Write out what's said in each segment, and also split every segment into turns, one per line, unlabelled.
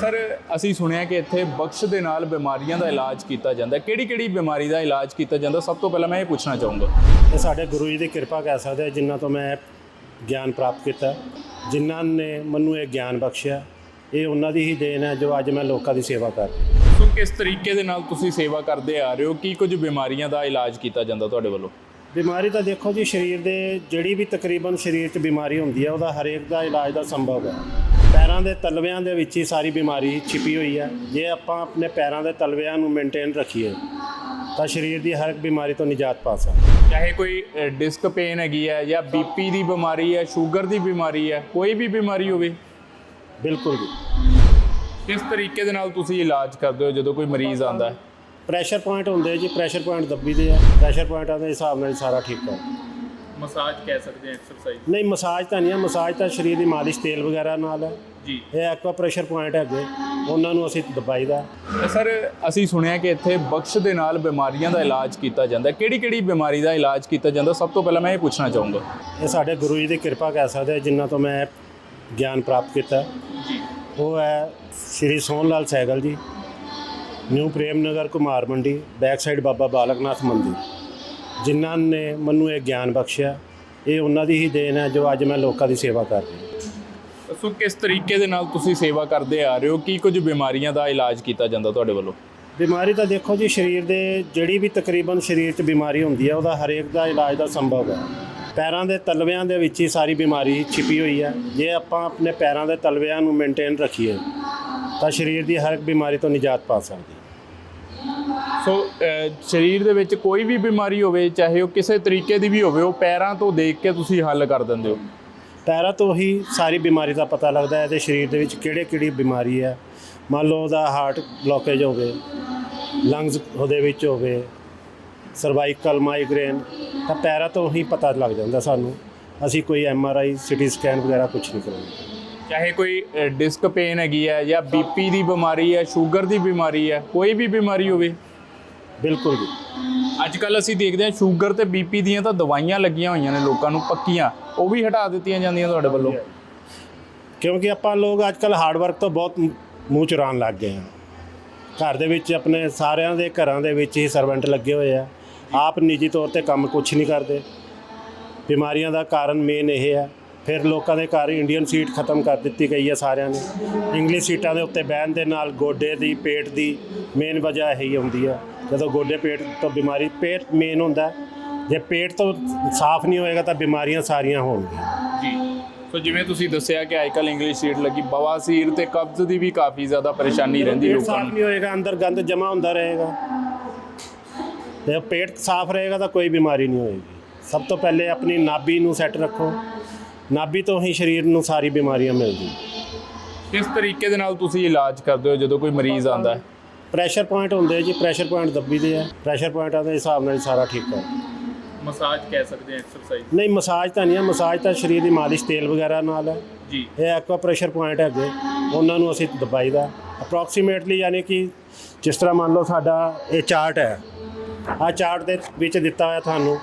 Sir ਅਸੀਂ ਸੁਣਿਆ ਕਿ ਇੱਥੇ ਬਖਸ਼ ਦੇ ਨਾਲ ਬਿਮਾਰੀਆਂ ਦਾ ਇਲਾਜ ਕੀਤਾ ਜਾਂਦਾ ਕਿਹੜੀ ਕਿਹੜੀ ਬਿਮਾਰੀ ਦਾ ਇਲਾਜ ਕੀਤਾ ਜਾਂਦਾ? ਸਭ ਤੋਂ ਪਹਿਲਾਂ ਮੈਂ ਇਹ ਪੁੱਛਣਾ ਚਾਹੂੰਗਾ।
ਇਹ ਸਾਡੇ ਗੁਰੂ ਜੀ ਦੀ ਕਿਰਪਾ ਕਹਿ ਸਕਦੇ ਹਾਂ, ਜਿਨ੍ਹਾਂ ਤੋਂ ਮੈਂ ਗਿਆਨ ਪ੍ਰਾਪਤ ਕੀਤਾ। ਜਿਨ੍ਹਾਂ ਨੇ ਮੈਨੂੰ ਇਹ ਗਿਆਨ ਬਖਸ਼ਿਆ ਇਹ ਉਹਨਾਂ ਦੀ ਹੀ ਦੇਣ ਹੈ ਜੋ ਅੱਜ ਮੈਂ ਲੋਕਾਂ ਦੀ ਸੇਵਾ ਕਰ ਰਿਹਾ।
ਸੋ ਕਿਸ ਤਰੀਕੇ ਦੇ ਨਾਲ ਤੁਸੀਂ ਸੇਵਾ ਕਰਦੇ ਆ ਰਹੇ ਹੋ? ਕੀ ਕੁਝ ਬਿਮਾਰੀਆਂ ਦਾ ਇਲਾਜ ਕੀਤਾ ਜਾਂਦਾ ਤੁਹਾਡੇ ਵੱਲੋਂ?
ਬਿਮਾਰੀ ਤਾਂ ਦੇਖੋ ਜੀ ਸਰੀਰ ਦੇ ਜਿਹੜੀ ਵੀ ਤਕਰੀਬਨ ਸਰੀਰ 'ਚ ਬਿਮਾਰੀ ਹੁੰਦੀ ਹੈ ਉਹਦਾ ਹਰੇਕ ਦਾ ਇਲਾਜ ਦਾ ਸੰਭਵ ਹੈ। ਪੈਰਾਂ ਦੇ ਤਲਵਿਆਂ ਦੇ ਵਿੱਚ ਹੀ ਸਾਰੀ ਬਿਮਾਰੀ ਛਿਪੀ ਹੋਈ ਹੈ ਜੇ ਆਪਾਂ ਆਪਣੇ ਪੈਰਾਂ ਦੇ ਤਲਵਿਆਂ ਨੂੰ ਮੇਨਟੇਨ ਰੱਖੀਏ ਤਾਂ ਸਰੀਰ ਦੀ ਹਰ ਇੱਕ ਬਿਮਾਰੀ ਤੋਂ ਨਿਜਾਤ ਪਾ ਸਕਦੇ ਹਾਂ।
ਚਾਹੇ ਕੋਈ ਡਿਸਕ ਪੇਨ ਹੈਗੀ ਹੈ ਜਾਂ ਬੀਪੀ ਦੀ ਬਿਮਾਰੀ ਹੈ ਸ਼ੂਗਰ ਦੀ ਬਿਮਾਰੀ ਹੈ ਕੋਈ ਵੀ ਬਿਮਾਰੀ ਹੋਵੇ।
ਬਿਲਕੁਲ ਜੀ।
ਕਿਸ ਤਰੀਕੇ ਦੇ ਨਾਲ ਤੁਸੀਂ ਇਲਾਜ ਕਰਦੇ ਹੋ ਜਦੋਂ ਕੋਈ ਮਰੀਜ਼ ਆਂਦਾ ਹੈ
ਪ੍ਰੈਸ਼ਰ ਪੁਆਇੰਟ ਹੁੰਦੇ ਜੀ ਪ੍ਰੈਸ਼ਰ ਪੁਆਇੰਟ ਦੱਬੀ ਦੇ ਆ। ਪ੍ਰੈਸ਼ਰ ਪੁਆਇੰਟਾਂ ਦੇ ਹਿਸਾਬ ਨਾਲ ਹੀ ਸਾਰਾ ਠੀਕ ਹੈ
ਮਸਾਜ ਕਹਿ ਸਕਦੇ ਹਾਂ ਐਕਸਰਸਾਈਜ਼
ਨਹੀਂ ਮਸਾਜ ਤਾਂ ਨਹੀਂ ਹੈ। ਮਸਾਜ ਤਾਂ ਸਰੀਰ ਦੀ ਮਾਲਿਸ਼ ਤੇਲ ਵਗੈਰਾ ਨਾਲ ਹੈ।
ਜੀ।
ਇਹ ਐਕਵਾ ਪ੍ਰੈਸ਼ਰ ਪੁਆਇੰਟ ਹੈਗੇ ਉਹਨਾਂ ਨੂੰ ਅਸੀਂ ਦਬਾਈਦਾ
ਸਰ ਅਸੀਂ ਸੁਣਿਆ ਕਿ ਇੱਥੇ ਬਖਸ਼ ਦੇ ਨਾਲ ਬਿਮਾਰੀਆਂ ਦਾ ਇਲਾਜ ਕੀਤਾ ਜਾਂਦਾ ਕਿਹੜੀ ਕਿਹੜੀ ਬਿਮਾਰੀ ਦਾ ਇਲਾਜ ਕੀਤਾ ਜਾਂਦਾ? ਸਭ ਤੋਂ ਪਹਿਲਾਂ ਮੈਂ ਇਹ ਪੁੱਛਣਾ ਚਾਹੂੰਗਾ।
ਇਹ ਸਾਡੇ ਗੁਰੂ ਜੀ ਦੀ ਕਿਰਪਾ ਕਹਿ ਸਕਦੇ ਜਿਨ੍ਹਾਂ ਤੋਂ ਮੈਂ ਗਿਆਨ ਪ੍ਰਾਪਤ ਕੀਤਾ।
ਜੀ।
ਉਹ ਹੈ ਸ਼੍ਰੀ ਸੋਹਣ ਲਾਲ ਸਹਿਗਲ ਜੀ ਨਿਊ ਪ੍ਰੇਮ ਨਗਰ ਕੁਮਾਰ ਮੰਡੀ ਬੈਕ ਸਾਈਡ ਬਾਬਾ ਬਾਲਕਨਾਥ ਮੰਦਿਰ। ਜਿਨ੍ਹਾਂ ਨੇ ਮੈਨੂੰ ਇਹ ਗਿਆਨ ਬਖਸ਼ਿਆ ਇਹ ਉਹਨਾਂ ਦੀ ਹੀ ਦੇਣ ਹੈ ਜੋ ਅੱਜ ਮੈਂ ਲੋਕਾਂ ਦੀ ਸੇਵਾ ਕਰ ਰਿਹਾ।
ਸੋ ਕਿਸ ਤਰੀਕੇ ਦੇ ਨਾਲ ਤੁਸੀਂ ਸੇਵਾ ਕਰਦੇ ਆ ਰਹੇ ਹੋ? ਕੀ ਕੁਝ ਬਿਮਾਰੀਆਂ ਦਾ ਇਲਾਜ ਕੀਤਾ ਜਾਂਦਾ ਤੁਹਾਡੇ ਵੱਲੋਂ?
ਬਿਮਾਰੀ ਤਾਂ ਦੇਖੋ ਜੀ ਸਰੀਰ ਦੇ ਜਿਹੜੀ ਵੀ ਤਕਰੀਬਨ ਸਰੀਰ 'ਚ ਬਿਮਾਰੀ ਹੁੰਦੀ ਹੈ ਉਹਦਾ ਹਰੇਕ ਦਾ ਇਲਾਜ ਦਾ ਸੰਭਵ ਹੈ। ਪੈਰਾਂ ਦੇ ਤਲਵਿਆਂ ਦੇ ਵਿੱਚ ਹੀ ਸਾਰੀ ਬਿਮਾਰੀ ਛਿਪੀ ਹੋਈ ਹੈ। ਜੇ ਆਪਾਂ ਆਪਣੇ ਪੈਰਾਂ ਦੇ ਤਲਵਿਆਂ ਨੂੰ ਮੇਨਟੇਨ ਰੱਖੀਏ ਤਾਂ ਸਰੀਰ ਦੀ ਹਰ ਇੱਕ ਬਿਮਾਰੀ ਤੋਂ ਨਿਜਾਤ ਪਾ ਸਕਦੇ ਹਾਂ।
ਸੋ ਸਰੀਰ ਦੇ ਵਿੱਚ ਕੋਈ ਵੀ ਬਿਮਾਰੀ ਹੋਵੇ ਚਾਹੇ ਉਹ ਕਿਸੇ ਤਰੀਕੇ ਦੀ ਵੀ ਹੋਵੇ ਉਹ ਪੈਰਾਂ ਤੋਂ ਦੇਖ ਕੇ ਤੁਸੀਂ ਹੱਲ ਕਰ ਦਿੰਦੇ ਹੋ।
ਪੈਰਾਂ ਤੋਂ ਹੀ ਸਾਰੀ ਬਿਮਾਰੀ ਦਾ ਪਤਾ ਲੱਗਦਾ ਹੈ ਤੇ ਸਰੀਰ ਦੇ ਵਿੱਚ ਕਿਹੜੇ ਕਿਹੜੀ ਬਿਮਾਰੀ ਹੈ। ਮੰਨ ਲਓ ਉਹਦਾ ਹਾਰਟ ਬਲੋਕੇਜ ਹੋਵੇ ਲੰਗਸ ਉਹਦੇ ਵਿੱਚ ਹੋਵੇ ਸਰਵਾਈਕਲ ਮਾਈਗ੍ਰੇਨ ਤਾਂ ਪੈਰਾਂ ਤੋਂ ਹੀ ਪਤਾ ਲੱਗ ਜਾਂਦਾ ਸਾਨੂੰ। ਅਸੀਂ ਕੋਈ M R I C T scan ਵਗੈਰਾ ਕੁਝ ਨਹੀਂ ਕਰਾਉਂਦੇ
ਚਾਹੇ ਕੋਈ ਡਿਸਕ ਪੇਨ ਹੈਗੀ ਹੈ ਜਾਂ ਬੀਪੀ ਦੀ ਬਿਮਾਰੀ ਹੈ ਸ਼ੂਗਰ ਦੀ ਬਿਮਾਰੀ ਹੈ ਕੋਈ ਵੀ ਬਿਮਾਰੀ ਹੋਵੇ
ਬਿਲਕੁਲ ਜੀ।
ਅੱਜ ਕੱਲ ਅਸੀਂ ਦੇਖਦੇ ਹਾਂ ਸ਼ੂਗਰ ਤੇ ਬੀਪੀ ਦੀਆਂ ਤਾਂ ਦਵਾਈਆਂ ਲੱਗੀਆਂ ਹੋਈਆਂ ਨੇ ਲੋਕਾਂ ਨੂੰ ਪੱਕੀਆਂ। ਉਹ ਵੀ ਹਟਾ ਦਿੱਤੀਆਂ ਜਾਂਦੀਆਂ ਤੁਹਾਡੇ ਵੱਲੋਂ।
ਕਿਉਂਕਿ ਆਪਾਂ ਲੋਕ ਅੱਜ ਕੱਲ ਹਾਰਡ ਵਰਕ ਤੋਂ ਬਹੁਤ ਮੂੰਹ ਚੁਰਾਉਣ ਲੱਗ ਗਏ ਆ। ਘਰ ਦੇ ਵਿੱਚ ਆਪਣੇ ਸਾਰਿਆਂ ਦੇ ਘਰਾਂ ਦੇ ਵਿੱਚ ਹੀ ਸਰਵੈਂਟ ਲੱਗੇ ਹੋਏ ਆ। ਆਪ ਨਿੱਜੀ ਤੌਰ ਤੇ ਕੰਮ ਕੁਝ ਨਹੀਂ ਕਰਦੇ। ਬਿਮਾਰੀਆਂ ਦਾ ਕਾਰਨ ਮੇਨ ਇਹ ਹੈ ਫਿਰ ਲੋਕਾਂ ਦੇ ਘਰ ਇੰਡੀਅਨ ਸੀਟ ਖਤਮ ਕਰ ਦਿੱਤੀ ਗਈ ਹੈ ਸਾਰਿਆਂ ਨੇ। ਇੰਗਲਿਸ਼ ਸੀਟਾਂ ਦੇ ਉੱਤੇ ਬਹਿਣ ਦੇ ਨਾਲ ਗੋਡੇ ਦੀ ਪੇਟ ਦੀ ਮੇਨ ਵਜ੍ਹਾ ਇਹੀ ਹੁੰਦੀ ਹੈ ਜਦੋਂ ਗੋਡੇ ਪੇਟ ਤੋਂ ਬਿਮਾਰੀ ਪੇਟ ਮੇਨ ਹੁੰਦਾ। ਜੇ ਪੇਟ ਤੋਂ ਸਾਫ਼ ਨਹੀਂ ਹੋਏਗਾ ਤਾਂ ਬਿਮਾਰੀਆਂ ਸਾਰੀਆਂ ਹੋਣਗੀਆਂ।
ਜੀ। ਸੋ ਜਿਵੇਂ ਤੁਸੀਂ ਦੱਸਿਆ ਕਿ ਅੱਜਕੱਲ ਇੰਗਲਿਸ਼ ਸੀਟ ਲੱਗੀ ਬਵਾਸੀਰ ਤੇ ਕਬਜ਼ ਦੀ ਵੀ ਕਾਫੀ ਜ਼ਿਆਦਾ ਪਰੇਸ਼ਾਨੀ ਰਹਿੰਦੀ
ਪੇਟ
ਲੋਕਾਂ
ਸਾਫ਼
ਨੂੰ।
ਨਹੀਂ ਹੋਏਗਾ ਅੰਦਰ ਗੰਦ ਜਮਾ ਹੁੰਦਾ ਰਹੇਗਾ। ਤੇ ਪੇਟ ਸਾਫ਼ ਰਹੇਗਾ ਤਾਂ ਕੋਈ ਬਿਮਾਰੀ ਨਹੀਂ ਹੋਏਗੀ। ਸਭ ਤੋਂ ਪਹਿਲੇ ਆਪਣੀ ਨਾਭੀ ਨੂੰ ਸੈੱਟ ਰੱਖੋ। ਨਾਭੀ ਤੋਂ ਹੀ ਸਰੀਰ ਨੂੰ ਸਾਰੀ ਬਿਮਾਰੀਆਂ ਮਿਲਦੀਆਂ।
ਕਿਸ ਤਰੀਕੇ ਦੇ ਨਾਲ ਤੁਸੀਂ ਇਲਾਜ ਕਰਦੇ ਹੋ ਜਦੋਂ ਕੋਈ ਮਰੀਜ਼ ਆਂਦਾ ਹੈ?
ਪ੍ਰੈਸ਼ਰ ਪੁਆਇੰਟ ਹੁੰਦੇ ਜੀ ਪ੍ਰੈਸ਼ਰ ਪੁਆਇੰਟ ਦੱਬੀ ਦੇ ਆ। ਪ੍ਰੈਸ਼ਰ ਪੁਆਇੰਟਾਂ ਦੇ ਹਿਸਾਬ ਨਾਲ ਹੀ ਸਾਰਾ ਠੀਕ ਹੈ
ਮਸਾਜ ਕਹਿ ਸਕਦੇ ਹਾਂ ਐਕਸਰਸਾਈਜ਼
ਨਹੀਂ ਮਸਾਜ ਤਾਂ ਨਹੀਂ ਹੈ ਮਸਾਜ ਤਾਂ ਸਰੀਰ ਦੀ ਮਾਲਿਸ਼ ਤੇਲ ਵਗੈਰਾ ਨਾਲ ਹੈ
ਜੀ।
ਇਹ ਐਕਵਾ ਪ੍ਰੈਸ਼ਰ ਪੁਆਇੰਟ ਹੈਗੇ ਉਹਨਾਂ ਨੂੰ ਅਸੀਂ ਦਬਾਈਦਾ। ਅਪਰੋਕਸੀਮੇਟਲੀ ਯਾਨੀ ਕਿ ਜਿਸ ਤਰ੍ਹਾਂ ਮੰਨ ਲਓ ਸਾਡਾ ਇਹ ਚਾਰਟ ਹੈ ਆ ਚਾਰਟ ਦੇ ਵਿੱਚ ਦਿੱਤਾ ਹੋਇਆ ਤੁਹਾਨੂੰ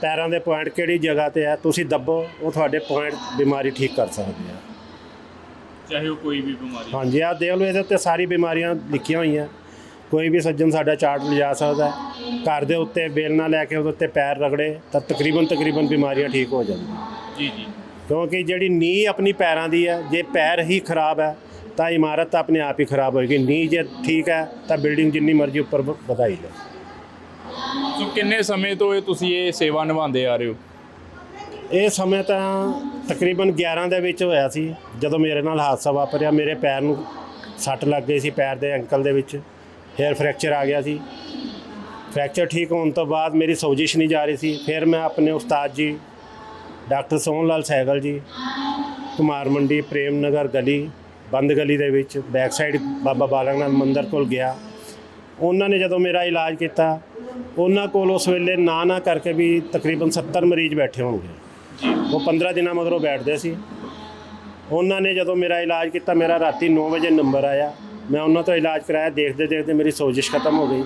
ਪੈਰਾਂ ਦੇ ਪੁਆਇੰਟ ਕਿਹੜੀ ਜਗ੍ਹਾ ਤੇ ਹੈ ਤੁਸੀਂ ਦੱਬੋ ਉਹ ਤੁਹਾਡੇ ਪੁਆਇੰਟ ਬਿਮਾਰੀ ਠੀਕ ਕਰ ਸਕਦੇ ਆ।
ਚਾਹੇ ਉਹ ਕੋਈ ਵੀ ਬਿਮਾਰੀ
ਹਾਂਜੀ ਆ ਦੇਖ ਲਓ ਇਹਦੇ ਉੱਤੇ ਸਾਰੀ ਬਿਮਾਰੀਆਂ ਲਿਖੀਆਂ ਹੋਈਆਂ। ਕੋਈ ਵੀ ਸੱਜਣ ਸਾਡਾ ਚਾਰਟ ਲਿਜਾ ਸਕਦਾ ਹੈ। ਘਰ ਦੇ ਉੱਤੇ ਬੇਲਣਾ ਲੈ ਕੇ ਉਹਦੇ ਉੱਤੇ ਪੈਰ ਰਗੜੇ ਤਾਂ ਤਕਰੀਬਨ ਤਕਰੀਬਨ ਬਿਮਾਰੀਆਂ ਠੀਕ ਹੋ ਜਾਂਦੀਆਂ।
ਜੀ ਜੀ।
ਕਿਉਂਕਿ ਜਿਹੜੀ ਨੀਂਹ ਆਪਣੀ ਪੈਰਾਂ ਦੀ ਹੈ ਜੇ ਪੈਰ ਹੀ ਖਰਾਬ ਹੈ ਤਾਂ ਇਮਾਰਤ ਤਾਂ ਆਪਣੇ ਆਪ ਹੀ ਖਰਾਬ ਹੋਏਗੀ। ਨੀਂਹ ਜੇ ਠੀਕ ਹੈ ਤਾਂ ਬਿਲਡਿੰਗ ਜਿੰਨੀ ਮਰਜ਼ੀ ਉੱਪਰ ਵਧਾਈ ਲੈ
ਸੋ ਕਿੰਨੇ ਸਮੇਂ ਤੋਂ ਇਹ ਤੁਸੀਂ ਇਹ ਸੇਵਾ ਨਿਭਾਉਂਦੇ ਆ ਰਹੇ ਹੋ?
ਇਹ ਸਮੇਂ ਤਾਂ ਤਕਰੀਬਨ 11 ਦੇ ਵਿੱਚ ਹੋਇਆ ਸੀ, ਜਦੋਂ ਮੇਰੇ ਨਾਲ ਹਾਦਸਾ ਵਾਪਰਿਆ। ਮੇਰੇ ਪੈਰ ਨੂੰ ਸੱਟ ਲੱਗ ਗਈ ਸੀ ਪੈਰ ਦੇ ਅੰਕਲ ਦੇ ਵਿੱਚ। ਹੇਅਰ ਫ੍ਰੈਕਚਰ ਆ ਗਿਆ ਸੀ। ਫ੍ਰੈਕਚਰ ਠੀਕ ਹੋਣ ਤੋਂ ਬਾਅਦ ਮੇਰੀ ਸੋਜਿਸ਼ ਨਹੀਂ ਜਾ ਰਹੀ ਸੀ। ਫਿਰ ਮੈਂ ਆਪਣੇ ਉਸਤਾਦ ਜੀ, ਡਾਕਟਰ ਸੋਹਣ ਲਾਲ ਸਹਿਗਲ ਜੀ, ਕੁਮਾਰ ਮੰਡੀ, ਪ੍ਰੇਮ ਨਗਰ ਗਲੀ, ਬੰਦ ਗਲੀ ਦੇ ਵਿੱਚ ਬੈਕ ਸਾਈਡ ਬਾਬਾ ਬਾਲਕ ਬਾਲਕਨਾਥ ਮੰਦਿਰ ਕੋਲ ਗਿਆ। ਉਹਨਾਂ ਨੇ ਜਦੋਂ ਮੇਰਾ ਇਲਾਜ ਕੀਤਾ, ਉਹਨਾਂ ਕੋਲ ਉਸ ਵੇਲੇ ਨਾ ਨਾ ਕਰਕੇ ਵੀ ਤਕਰੀਬਨ 70 ਮਰੀਜ਼ ਬੈਠੇ ਹੋਣਗੇ। ਉਹ 15 ਦਿਨਾਂ ਮਗਰੋਂ ਬੈਠਦੇ ਸੀ। ਉਹਨਾਂ ਨੇ ਜਦੋਂ ਮੇਰਾ ਇਲਾਜ ਕੀਤਾ, ਮੇਰਾ ਰਾਤੀ 9 ਵਜੇ ਨੰਬਰ ਆਇਆ। ਮੈਂ ਉਹਨਾਂ ਤੋਂ ਇਲਾਜ ਕਰਾਇਆ। ਦੇਖਦੇ ਦੇਖਦੇ ਮੇਰੀ ਸੋਜਿਸ਼ ਖਤਮ ਹੋ ਗਈ।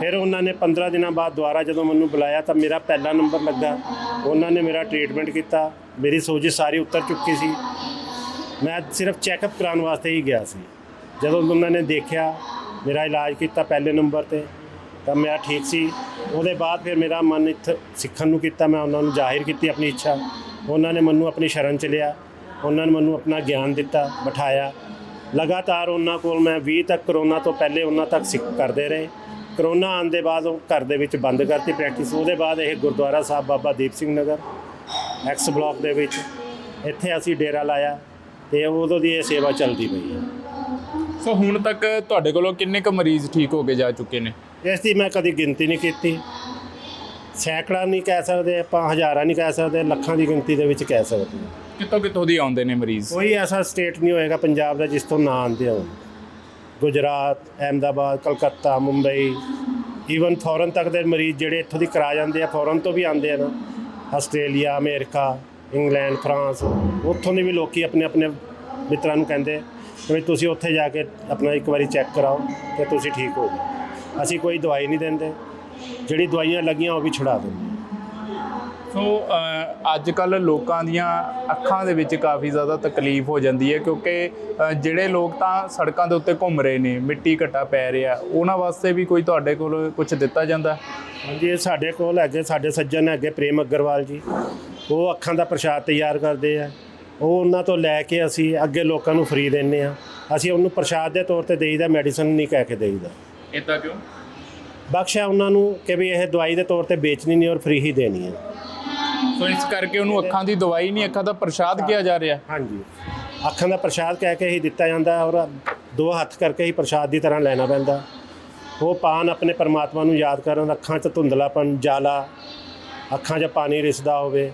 ਫਿਰ ਉਹਨਾਂ ਨੇ 15 ਦਿਨਾਂ ਬਾਅਦ ਦੁਬਾਰਾ ਜਦੋਂ ਮੈਨੂੰ ਬੁਲਾਇਆ ਤਾਂ ਮੇਰਾ ਪਹਿਲਾ ਨੰਬਰ ਲੱਗਾ। ਉਹਨਾਂ ਨੇ ਮੇਰਾ ਟ੍ਰੀਟਮੈਂਟ ਕੀਤਾ। ਮੇਰੀ ਸੋਜਿਸ਼ ਸਾਰੀ ਉਤਰ ਚੁੱਕੀ ਸੀ। ਮੈਂ ਸਿਰਫ ਚੈੱਕਅਪ ਕਰਾਉਣ ਵਾਸਤੇ ਹੀ ਗਿਆ ਸੀ। ਜਦੋਂ ਉਹਨਾਂ ਨੇ ਦੇਖਿਆ, ਮੇਰਾ ਇਲਾਜ ਕੀਤਾ ਪਹਿਲੇ ਨੰਬਰ ਤੇ ਤਾਂ ਮੈਂ ਠੀਕ ਸੀ। ਉਹਦੇ ਬਾਅਦ ਫਿਰ ਮੇਰਾ ਮਨ ਇੱਥੇ ਸਿੱਖਣ ਨੂੰ ਕੀਤਾ, ਮੈਂ ਉਹਨਾਂ ਨੂੰ ਜ਼ਾਹਿਰ ਕੀਤੀ ਆਪਣੀ ਇੱਛਾ। ਉਹਨਾਂ ਨੇ ਮੈਨੂੰ ਆਪਣੀ ਸ਼ਰਨ ਚ ਲਿਆ। ਉਹਨਾਂ ਨੇ ਮੈਨੂੰ ਆਪਣਾ ਗਿਆਨ ਦਿੱਤਾ, ਬਿਠਾਇਆ। ਲਗਾਤਾਰ ਉਹਨਾਂ ਕੋਲ ਮੈਂ 20 ਤੱਕ ਕਰੋਨਾ ਤੋਂ ਪਹਿਲੇ ਉਹਨਾਂ ਤੱਕ ਸਿੱਖ ਕਰਦੇ ਰਹੇ। ਕਰੋਨਾ ਆਉਣ ਦੇ ਬਾਅਦ ਉਹ ਘਰ ਦੇ ਵਿੱਚ ਬੰਦ ਕਰਤੀ ਪ੍ਰੈਕਟਿਸ ਉਹਦੇ ਬਾਅਦ ਇਹ ਗੁਰਦੁਆਰਾ ਸਾਹਿਬ ਬਾਬਾ ਦੀਪ ਸਿੰਘ ਨਗਰ ਐਕਸ ਬਲਾਕ ਦੇ ਵਿੱਚ। ਇੱਥੇ ਅਸੀਂ ਡੇਰਾ ਲਾਇਆ ਤੇ ਉਦੋਂ ਦੀ ਇਹ ਸੇਵਾ ਚੱਲਦੀ ਪਈ ਹੈ।
ਸੋ ਹੁਣ ਤੱਕ ਤੁਹਾਡੇ ਕੋਲੋਂ ਕਿੰਨੇ ਕੁ ਮਰੀਜ਼ ਠੀਕ ਹੋ ਕੇ ਜਾ ਚੁੱਕੇ ਨੇ?
ਇਸ ਦੀ ਮੈਂ ਕਦੀ ਗਿਣਤੀ ਨਹੀਂ ਕੀਤੀ। ਸੈਂਕੜਾ ਨਹੀਂ ਕਹਿ ਸਕਦੇ ਆਪਾਂ ਹਜ਼ਾਰਾਂ ਨਹੀਂ ਕਹਿ ਸਕਦੇ ਲੱਖਾਂ ਦੀ ਗਿਣਤੀ ਦੇ ਵਿੱਚ ਕਹਿ ਸਕਦੇ ਹਾਂ।
ਕਿੱਥੋਂ ਕਿੱਥੋਂ ਦੀ ਆਉਂਦੇ ਨੇ ਮਰੀਜ਼?
ਕੋਈ ਐਸਾ ਸਟੇਟ ਨਹੀਂ ਹੋਏਗਾ ਪੰਜਾਬ ਦਾ ਜਿਸ ਤੋਂ ਨਾ ਆਉਂਦੇ ਹੋਣ। ਗੁਜਰਾਤ ਅਹਿਮਦਾਬਾਦ ਕਲਕੱਤਾ ਮੁੰਬਈ ਈਵਨ ਫੋਰਨ ਤੱਕ ਦੇ ਮਰੀਜ਼ ਜਿਹੜੇ ਇੱਥੋਂ ਦੀ ਕਰਾ ਜਾਂਦੇ ਆ ਫੋਰਨ ਤੋਂ ਵੀ ਆਉਂਦੇ ਆ ਨਾ। ਆਸਟ੍ਰੇਲੀਆ ਅਮਰੀਕਾ ਇੰਗਲੈਂਡ ਫਰਾਂਸ ਉੱਥੋਂ ਦੇ ਵੀ ਲੋਕੀ ਆਪਣੇ ਆਪਣੇ ਮਿੱਤਰਾਂ ਨੂੰ ਕਹਿੰਦੇ ਕਿ ਵੀ ਤੁਸੀਂ ਉੱਥੇ ਜਾ ਕੇ ਆਪਣਾ ਇੱਕ ਵਾਰੀ ਚੈੱਕ ਕਰਾਓ ਤੇ ਤੁਸੀਂ ਠੀਕ ਹੋ ਜਾਓ। ਅਸੀਂ ਕੋਈ ਦਵਾਈ ਨਹੀਂ ਦਿੰਦੇ। ਜਿਹੜੀ ਦਵਾਈਆਂ ਲੱਗੀਆਂ ਉਹ ਵੀ ਛੁਡਾ ਦਿੰਦੇ।
ਸੋ ਅੱਜ ਕੱਲ ਲੋਕਾਂ ਦੀਆਂ ਅੱਖਾਂ ਦੇ ਵਿੱਚ ਕਾਫੀ ਜ਼ਿਆਦਾ ਤਕਲੀਫ ਹੋ ਜਾਂਦੀ ਹੈ ਕਿਉਂਕਿ ਜਿਹੜੇ ਲੋਕ ਤਾਂ ਸੜਕਾਂ ਦੇ ਉੱਤੇ ਘੁੰਮ ਰਹੇ ਨੇ ਮਿੱਟੀ ਘਟਾ ਪੈ ਰਿਹਾ ਉਹਨਾਂ ਵਾਸਤੇ ਵੀ ਕੋਈ ਤੁਹਾਡੇ ਕੋਲ ਕੁਝ ਦਿੱਤਾ ਜਾਂਦਾ?
ਹਾਂਜੀ ਇਹ ਸਾਡੇ ਕੋਲ ਹੈਗੇ ਸਾਡੇ ਸੱਜਣ ਹੈਗੇ ਪ੍ਰੇਮ ਅਗਰਵਾਲ ਜੀ। ਉਹ ਅੱਖਾਂ ਦਾ ਪ੍ਰਸ਼ਾਦ ਤਿਆਰ ਕਰਦੇ ਆ। ਉਹ ਉਹਨਾਂ ਤੋਂ ਲੈ ਕੇ ਅਸੀਂ ਅੱਗੇ ਲੋਕਾਂ ਨੂੰ ਫ੍ਰੀ ਦਿੰਨੇ ਆ। ਅਸੀਂ ਉਹਨੂੰ ਪ੍ਰਸ਼ਾਦ ਦੇ ਤੌਰ ਤੇ ਦੇਈਦਾ ਮੈਡੀਸਨ ਨਹੀਂ ਕਹਿ ਕੇ ਦੇਈਦਾ।
ਇਦਾਂ ਕਿਉਂ?
ਬਖਸ਼ਿਆ ਉਹਨਾਂ ਨੂੰ ਕਿ ਵੀ ਇਹ ਦਵਾਈ ਦੇ ਤੌਰ ਤੇ ਵੇਚਣੀ ਨਹੀਂ ਔਰ ਫ੍ਰੀ ਹੀ ਦੇਣੀ ਹੈ।
ਸੋ ਇਸ ਕਰਕੇ ਉਹਨੂੰ ਅੱਖਾਂ ਦੀ ਦਵਾਈ ਨਹੀਂ ਅੱਖਾਂ ਦਾ ਪ੍ਰਸ਼ਾਦ ਕਿਹਾ ਜਾ ਰਿਹਾ।
ਹਾਂਜੀ। ਅੱਖਾਂ ਦਾ ਪ੍ਰਸ਼ਾਦ ਕਹਿ ਕੇ ਹੀ ਦਿੱਤਾ ਜਾਂਦਾ ਔਰ ਦੋ ਹੱਥ ਕਰਕੇ ਹੀ ਪ੍ਰਸ਼ਾਦ ਦੀ ਤਰ੍ਹਾਂ ਲੈਣਾ ਪੈਂਦਾ। ਉਹ ਪਾਨ ਆਪਣੇ ਪਰਮਾਤਮਾ ਨੂੰ ਯਾਦ ਕਰਨ ਅੱਖਾਂ 'ਚ ਧੁੰਦਲਾਪਨ ਜਾਲਾ ਅੱਖਾਂ 'ਚ ਪਾਣੀ ਰਿਸਦਾ ਹੋਵੇ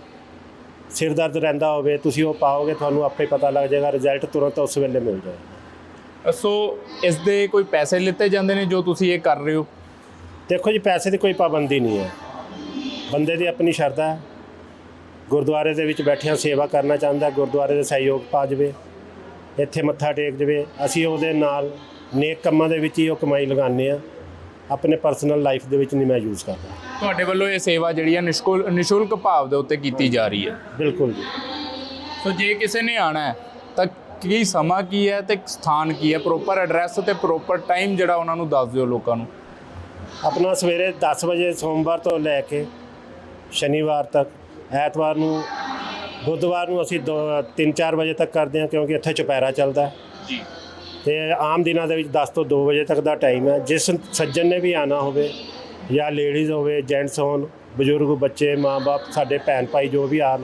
ਸਿਰ ਦਰਦ ਰਹਿੰਦਾ ਹੋਵੇ ਤੁਸੀਂ ਉਹ ਪਾਓਗੇ ਤੁਹਾਨੂੰ ਆਪੇ ਪਤਾ ਲੱਗ ਜਾਏਗਾ ਰਿਜ਼ਲਟ ਤੁਰੰਤ ਉਸ ਵੇਲੇ ਮਿਲ ਜਾਏਗਾ।
ਸੋ ਇਸ ਦੇ ਕੋਈ ਪੈਸੇ ਲਿੱਤੇ ਜਾਂਦੇ ਨੇ ਜੋ ਤੁਸੀਂ ਇਹ ਕਰ ਰਹੇ ਹੋ?
ਦੇਖੋ ਜੀ ਪੈਸੇ ਦੀ ਕੋਈ ਪਾਬੰਦੀ ਨਹੀਂ ਹੈ। ਬੰਦੇ ਦੀ ਆਪਣੀ ਸ਼ਰਧਾ ਹੈ। ਗੁਰਦੁਆਰੇ ਦੇ ਵਿੱਚ ਬੈਠਿਆਂ ਸੇਵਾ ਕਰਨਾ ਚਾਹੁੰਦਾ ਗੁਰਦੁਆਰੇ ਦੇ ਸਹਿਯੋਗ ਪਾ ਜਾਵੇ ਇੱਥੇ ਮੱਥਾ ਟੇਕ ਜਾਵੇ। ਅਸੀਂ ਉਹਦੇ ਨਾਲ ਨੇਕ ਕੰਮਾਂ ਦੇ ਵਿੱਚ ਹੀ ਉਹ ਕਮਾਈ ਲਗਾਉਂਦੇ ਆ ਆਪਣੇ ਪਰਸਨਲ ਲਾਈਫ ਦੇ ਵਿੱਚ ਨਹੀਂ ਮੈਂ ਯੂਜ਼ ਕਰਦਾ।
ਤੁਹਾਡੇ ਵੱਲੋਂ ਇਹ ਸੇਵਾ ਜਿਹੜੀ ਹੈ ਨਿਸ਼ਕੁਲ ਨਿਸ਼ੁਲਕ ਭਾਵ ਦੇ ਉੱਤੇ ਕੀਤੀ ਜਾ ਰਹੀ ਹੈ।
ਬਿਲਕੁਲ ਜੀ।
ਸੋ ਜੇ ਕਿਸੇ ਨੇ ਆਣਾ ਹੈ ਤਾਂ ਕੀ ਸਮਾਂ ਕੀ ਹੈ ਤੇ ਸਥਾਨ ਕੀ ਹੈ? ਪ੍ਰੋਪਰ ਐਡਰੈਸ ਤੇ ਪ੍ਰੋਪਰ ਟਾਈਮ ਜਿਹੜਾ ਉਹਨਾਂ ਨੂੰ ਦੱਸ ਦਿਓ ਲੋਕਾਂ ਨੂੰ।
ਆਪਣਾ ਸਵੇਰੇ 10 ਵਜੇ ਸੋਮਵਾਰ ਤੋਂ ਲੈ ਕੇ ਸ਼ਨੀਵਾਰ ਤੱਕ ਐਤਵਾਰ ਨੂੰ ਬੁੱਧਵਾਰ ਨੂੰ ਅਸੀਂ 3-4 ਵਜੇ ਤੱਕ ਕਰਦੇ ਹਾਂ ਕਿਉਂਕਿ ਇੱਥੇ ਚੁਪਹਿਰਾ ਚੱਲਦਾ ਹੈ।
ਜੀ।
ਤੇ ਆਮ ਦਿਨਾਂ ਦੇ ਵਿੱਚ 10 ਤੋਂ 2 ਵਜੇ ਤੱਕ ਦਾ ਟਾਈਮ ਹੈ। ਜਿਸ ਸੱਜਣ ਨੇ ਵੀ ਆਣਾ ਹੋਵੇ ਜਾਂ ਲੇਡੀਜ਼ ਹੋਵੇ ਜੈਂਟਸ ਹੋਣ ਬਜ਼ੁਰਗ ਬੱਚੇ ਮਾਂ-ਬਾਪ ਸਾਡੇ ਭੈਣ ਭਾਈ ਜੋ ਵੀ ਆਣ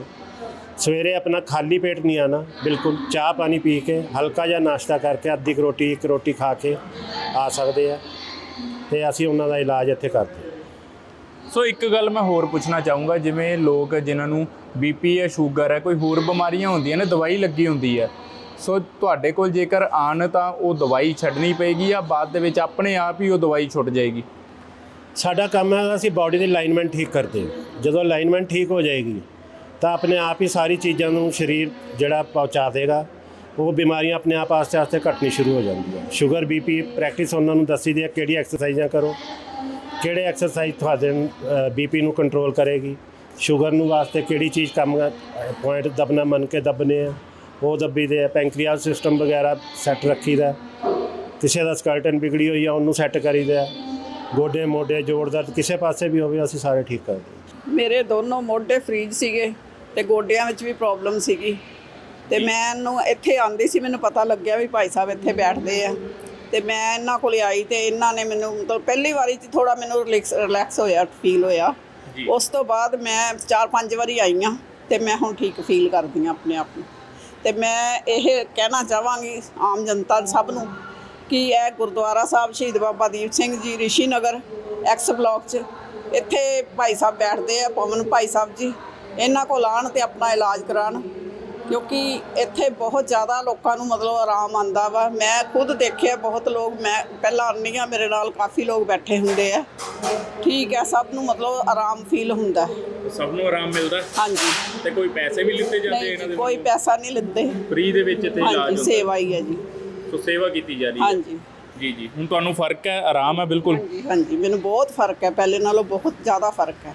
ਸਵੇਰੇ ਆਪਣਾ ਖਾਲੀ ਪੇਟ ਨਹੀਂ ਆਣਾ ਬਿਲਕੁਲ ਚਾਹ ਪਾਣੀ ਪੀ ਕੇ ਹਲਕਾ ਜਿਹਾ ਨਾਸ਼ਤਾ ਕਰਕੇ ਅੱਧੀ ਕੁ ਰੋਟੀ ਇੱਕ ਰੋਟੀ ਖਾ ਕੇ ਆ ਸਕਦੇ ਆ ਤੇ ਅਸੀਂ ਉਹਨਾਂ ਦਾ ਇਲਾਜ ਇੱਥੇ ਕਰਦੇ ਹਾਂ
ਸੋ ਇੱਕ ਗੱਲ ਮੈਂ ਹੋਰ ਪੁੱਛਣਾ ਚਾਹੂੰਗਾ ਜਿਵੇਂ ਲੋਕ ਜਿਨ੍ਹਾਂ ਨੂੰ ਬੀਪੀ ਹੈ ਸ਼ੂਗਰ ਹੈ ਕੋਈ ਹੋਰ ਬਿਮਾਰੀਆਂ ਹੁੰਦੀਆਂ ਨੇ ਦਵਾਈ ਲੱਗੀ ਹੁੰਦੀ ਹੈ ਸੋ ਤੁਹਾਡੇ ਕੋਲ ਜੇਕਰ ਆਣ ਤਾਂ ਉਹ ਦਵਾਈ ਛੱਡਣੀ ਪਏਗੀ ਜਾਂ ਬਾਅਦ ਦੇ ਵਿੱਚ ਆਪਣੇ ਆਪ ਹੀ ਉਹ ਦਵਾਈ ਛੁੱਟ ਜਾਏਗੀ
ਸਾਡਾ ਕੰਮ ਹੈ ਅਸੀਂ ਬਾਡੀ ਦੀ ਅਲਾਈਨਮੈਂਟ ਠੀਕ ਕਰਦੇ ਹਾਂ। ਜਦੋਂ ਅਲਾਈਨਮੈਂਟ ਠੀਕ ਹੋ ਜਾਏਗੀ ਤਾਂ ਆਪਣੇ ਆਪ ਹੀ ਸਾਰੀ ਚੀਜ਼ਾਂ ਨੂੰ ਸਰੀਰ ਜਿਹੜਾ ਪਹੁੰਚਾ ਦੇਗਾ, ਉਹ ਬਿਮਾਰੀਆਂ ਆਪਣੇ ਆਪ ਆਸਤੇ ਆਸਤੇ ਘਟਣੀ ਸ਼ੁਰੂ ਹੋ ਜਾਂਦੀਆਂ। ਸ਼ੂਗਰ ਬੀਪੀ ਪ੍ਰੈਕਟਿਸ ਉਹਨਾਂ ਨੂੰ ਦੱਸੀ ਦੀ ਹੈ, ਕਿਹੜੀ ਐਕਸਰਸਾਈਜ਼ਾਂ ਕਰੋ, ਕਿਹੜੇ ਐਕਸਰਸਾਈਜ਼ ਤੁਹਾਡੇ ਬੀਪੀ ਨੂੰ ਕੰਟਰੋਲ ਕਰੇਗੀ ਸ਼ੂਗਰ ਨੂੰ ਵਾਸਤੇ ਕਿਹੜੀ ਚੀਜ਼ ਕੰਮ ਪੁਆਇੰਟ ਦਬਨਾ ਮੰਨ ਕੇ ਦਬਨੇ ਆ, ਉਹ ਦੱਬੀ ਦੇ ਆ ਪੈਂਕਰੀਆਸ ਸਿਸਟਮ ਵਗੈਰਾ ਸੈੱਟ ਰੱਖੀਦਾ ਕਿਸੇ ਦਾ ਸਕਲਟਨ ਵਿਗੜੀ ਹੋਈ ਆ, ਉਹਨੂੰ ਸੈੱਟ ਕਰੀਦਾ ਗੋਡੇ ਮੋਢੇ ਜੋੜ ਦਰਦ ਕਿਸੇ ਪਾਸੇ ਵੀ ਹੋਵੇ, ਅਸੀਂ ਸਾਰੇ ਠੀਕ ਕਰਦੇ
ਮੇਰੇ ਦੋਨੋਂ ਮੋਢੇ ਫ੍ਰੀਜ ਸੀਗੇ। ਤੇ ਗੋਡਿਆਂ ਵਿੱਚ ਵੀ ਪ੍ਰੋਬਲਮ ਸੀਗੀ। ਤੇ ਮੈਨੂੰ ਇੱਥੇ ਆਂਦੀ ਸੀ ਮੈਨੂੰ ਪਤਾ ਲੱਗਿਆ ਵੀ ਭਾਈ ਸਾਹਿਬ ਇੱਥੇ ਬੈਠਦੇ ਆ। ਤੇ ਮੈਂ ਇਹਨਾਂ ਕੋਲੇ ਆਈ ਤੇ ਇਹਨਾਂ ਨੇ ਮੈਨੂੰ ਮਤਲਬ ਪਹਿਲੀ ਵਾਰੀ 'ਚ ਥੋੜਾ ਮੈਨੂੰ ਰਿਲੈਕਸ ਰਿਲੈਕਸ ਹੋਇਆ ਫੀਲ ਹੋਇਆ। ਉਸ ਤੋਂ ਬਾਅਦ ਮੈਂ ਚਾਰ ਪੰਜ ਵਾਰੀ ਆਈ ਹਾਂ ਤੇ ਮੈਂ ਹੁਣ ਠੀਕ ਫੀਲ ਕਰਦੀ ਹਾਂ ਆਪਣੇ ਆਪ ਨੂੰ। ਤੇ ਮੈਂ ਇਹ ਕਹਿਣਾ ਚਾਹਾਂਗੀ ਆਮ ਜਨਤਾ ਸਭ ਨੂੰ ਕਿ ਇਹ ਗੁਰਦੁਆਰਾ ਸਾਹਿਬ ਸ਼ਹੀਦ ਬਾਬਾ ਦੀਪ ਸਿੰਘ ਜੀ ਰਿਸ਼ੀ ਨਗਰ ਐਕਸ ਬਲਾਕ 'ਚ ਇੱਥੇ ਭਾਈ ਸਾਹਿਬ ਬੈਠਦੇ ਆ ਪਵਨ ਭਾਈ ਸਾਹਿਬ ਜੀ। ਇਹਨਾਂ ਕੋਲ ਆਉਣ ਤੇ ਆਪਣਾ ਇਲਾਜ ਕਰਾਉਣ ਕਿਉਂਕਿ ਇੱਥੇ ਬਹੁਤ ਜ਼ਿਆਦਾ ਲੋਕਾਂ ਨੂੰ ਮਤਲਬ ਆਰਾਮ ਆਂਦਾ ਵਾ। ਮੈਂ ਖੁਦ ਦੇਖਿਆ ਬਹੁਤ ਲੋਕ ਮੈਂ ਪਹਿਲਾਂ ਆਉਂਦੀ ਹਾਂ ਮੇਰੇ ਨਾਲ ਕਾਫੀ ਲੋਕ ਬੈਠੇ ਹੁੰਦੇ ਆ। ਠੀਕ ਹੈ ਸਭ ਨੂੰ ਮਤਲਬ ਆਰਾਮ ਫੀਲ ਹੁੰਦਾ। ਹੈ।
ਸਭ ਨੂੰ ਆਰਾਮ ਮਿਲਦਾ?
ਹਾਂਜੀ।
ਤੇ ਕੋਈ ਪੈਸੇ ਵੀ ਲਿੱਤੇ
ਨਹੀਂ ਜੀ, ਕੋਈ ਪੈਸਾ ਨਹੀਂ ਲੈਂਦੇ
ਫ੍ਰੀ ਦੇ ਵਿੱਚ ਤੇ
ਹਾਂਜੀ ਸੇਵਾ ਹੀ ਹੈ ਜੀ।
ਸੋ ਸੇਵਾ ਕੀਤੀ ਜਾ ਰਹੀ
ਹਾਂਜੀ।
ਜੀ ਜੀ। ਹੁਣ ਤੁਹਾਨੂੰ ਫ਼ਰਕ ਹੈ? ਆਰਾਮ ਹੈ? ਬਿਲਕੁਲ।
ਹਾਂਜੀ ਹਾਂਜੀ। ਮੈਨੂੰ ਬਹੁਤ ਫ਼ਰਕ ਹੈ। ਪਹਿਲੇ ਨਾਲੋਂ ਬਹੁਤ ਜ਼ਿਆਦਾ ਫ਼ਰਕ ਹੈ।